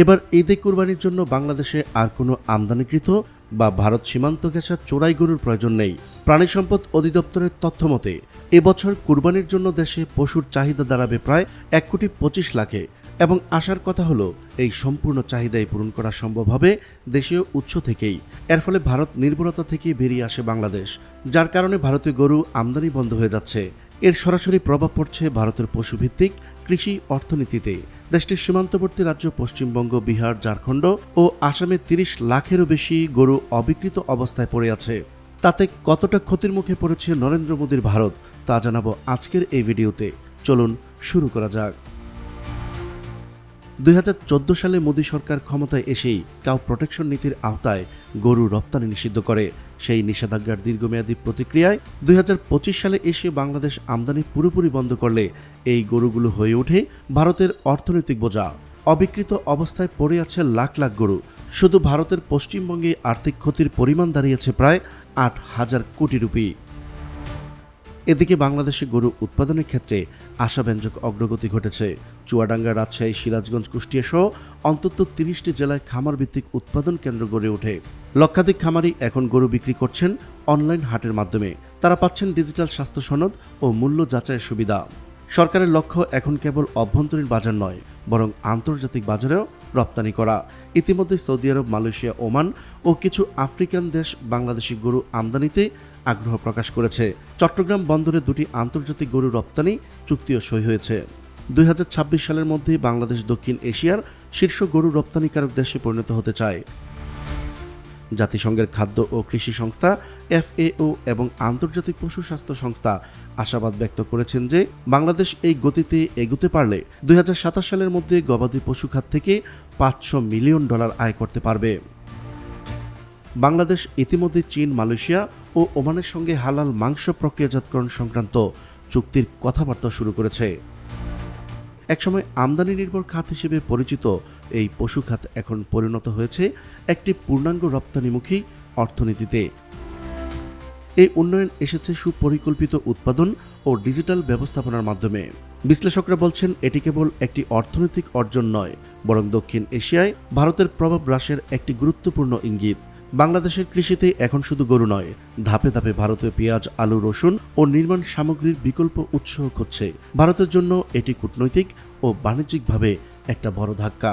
এবার ঈদে কুরবানির জন্য বাংলাদেশে আর কোনো আমদানিকৃত বা ভারত সীমান্ত ঘেঁষা চোরাই গরুর প্রয়োজন নেই। প্রাণী সম্পদ অধিদপ্তরের তথ্য মতে, এবছর কুরবানির জন্য দেশে পশুর চাহিদা দাঁড়াবে প্রায় এক কোটি পঁচিশ লাখে এবং আসার কথা হলো, এই সম্পূর্ণ চাহিদাই পূরণ করা সম্ভব হবে দেশীয় উৎস থেকেই। এর ফলে ভারত নির্ভরতা থেকে বেরিয়ে আসে বাংলাদেশ, যার কারণে ভারতীয় গরু আমদানি বন্ধ হয়ে যাচ্ছে। এর সরাসরি প্রভাব পড়ছে ভারতের পশুভিত্তিক কৃষি অর্থনীতিতে। দেশটির সীমান্তবর্তী রাজ্য পশ্চিমবঙ্গ, বিহার, ঝাড়খণ্ড ও আসামে তিরিশ লাখেরও বেশি গরু অবিকৃত অবস্থায় পড়ে আছে। তাতে কতটা ক্ষতির মুখে পড়েছে নরেন্দ্র মোদীর ভারত, তা জানাব আজকের এই ভিডিওতে। চলুন শুরু করা যাক। দুই হাজার চোদ্দ সালে মোদী সরকার ক্ষমতায় এসেই কাউ প্রোটেকশন নীতির আওতায় গরু রপ্তানি নিষিদ্ধ করে। সেই নিষেধাজ্ঞার দীর্ঘমেয়াদী প্রতিক্রিয়ায় দুই হাজার পঁচিশ সালে এসে বাংলাদেশ আমদানি পুরোপুরি বন্ধ করলে এই গরুগুলো হয়ে ওঠে ভারতের অর্থনৈতিক বোঝা। অবিকৃত অবস্থায় পড়ে আছে লাখ লাখ গরু। শুধু ভারতের পশ্চিমবঙ্গে আর্থিক ক্ষতির পরিমাণ দাঁড়িয়েছে প্রায় আট হাজার কোটি রুপি। এদিকে বাংলাদেশে গরু উৎপাদনের ক্ষেত্রে আশাব্যঞ্জক অগ্রগতি ঘটেছে। চুয়াডাঙ্গা রাজশাহী, সিরাজগঞ্জ কুষ্টিয়া সহ অন্তত তিরিশটি জেলায় খামার ভিত্তিক উৎপাদন কেন্দ্র গড়ে ওঠে। লক্ষাধিক খামারি এখন গরু বিক্রি করছেন অনলাইন হাটের মাধ্যমে। তারা পাচ্ছেন ডিজিটাল স্বাস্থ্য সনদ ও মূল্য যাচাইয়ের সুবিধা। সরকারের লক্ষ্য এখন কেবল অভ্যন্তরীণ বাজার নয়, বরং আন্তর্জাতিক বাজারেও রপ্তানি করা। ইতিমধ্যে সৌদি আরব, মালয়েশিয়া, ওমান ও কিছু আফ্রিকান দেশ বাংলাদেশি গরু আমদানিতে আগ্রহ প্রকাশ করেছে। চট্টগ্রাম বন্দরে দুটি আন্তর্জাতিক গরু রপ্তানি চুক্তিও সই হয়েছে। দুই হাজার ছাব্বিশ সালের মধ্যেই বাংলাদেশ দক্ষিণ এশিয়ার শীর্ষ গরু রপ্তানিকারক দেশে পরিণত হতে চায়। জাতিসংঘের খাদ্য ও কৃষি সংস্থা, এফএও এবং আন্তর্জাতিক পশু স্বাস্থ্য সংস্থা আশাবাদ ব্যক্ত করেছেন যে বাংলাদেশ এই গতিতে এগুতে পারলে দুই হাজার সাতাশ সালের মধ্যে গবাদি পশু খাত থেকে পাঁচশো মিলিয়ন ডলার আয় করতে পারবে। বাংলাদেশ, ইতিমধ্যে চীন, মালয়েশিয়া ও ওমানের সঙ্গে হালাল মাংস প্রক্রিয়াজাতকরণ সংক্রান্ত চুক্তির কথাবার্তা শুরু করেছে। একসময় আমদানি নির্ভর খাত হিসেবে পরিচিত এই পশু খাত এখন পরিণত হয়েছে একটি পূর্ণাঙ্গ রপ্তানিমুখী অর্থনীতিতে। এই উন্নয়ন এসেছে সুপরিকল্পিত উৎপাদন ও ডিজিটাল ব্যবস্থাপনার মাধ্যমে। বিশ্লেষকরা বলছেন, এটি কেবল একটি অর্থনৈতিক অর্জন নয়, বরং দক্ষিণ এশিয়ায় ভারতের প্রভাব হ্রাসের একটি গুরুত্বপূর্ণ ইঙ্গিত। বাংলাদেশের কৃষিতে এখন শুধু গরু নয়, ধাপে ধাপে ভারতীয় পেঁয়াজ, আলু, রসুন ও নির্মাণ সামগ্রীর বিকল্প উৎস খুঁজছে ভারতের জন্য এটি কূটনৈতিক ও বাণিজ্যিকভাবে একটা বড় ধাক্কা।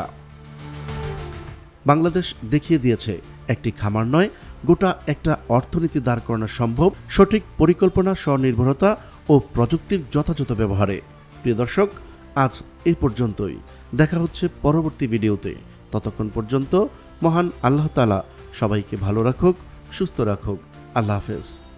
বাংলাদেশ দেখিয়ে দিয়েছে, একটি খামার নয়, গোটা একটা অর্থনীতি দাঁড় করানো সম্ভব। সঠিক পরিকল্পনা, স্বনির্ভরতা ও প্রযুক্তির যথাযথ ব্যবহারে। প্রিয় দর্শক, আজ এ পর্যন্তই। দেখা হচ্ছে পরবর্তী ভিডিওতে। ততক্ষণ পর্যন্ত মহান আল্লাহ তালা সবাইকে ভালো রাখুক সুস্থ রাখুক। আল্লাহ হাফেজ।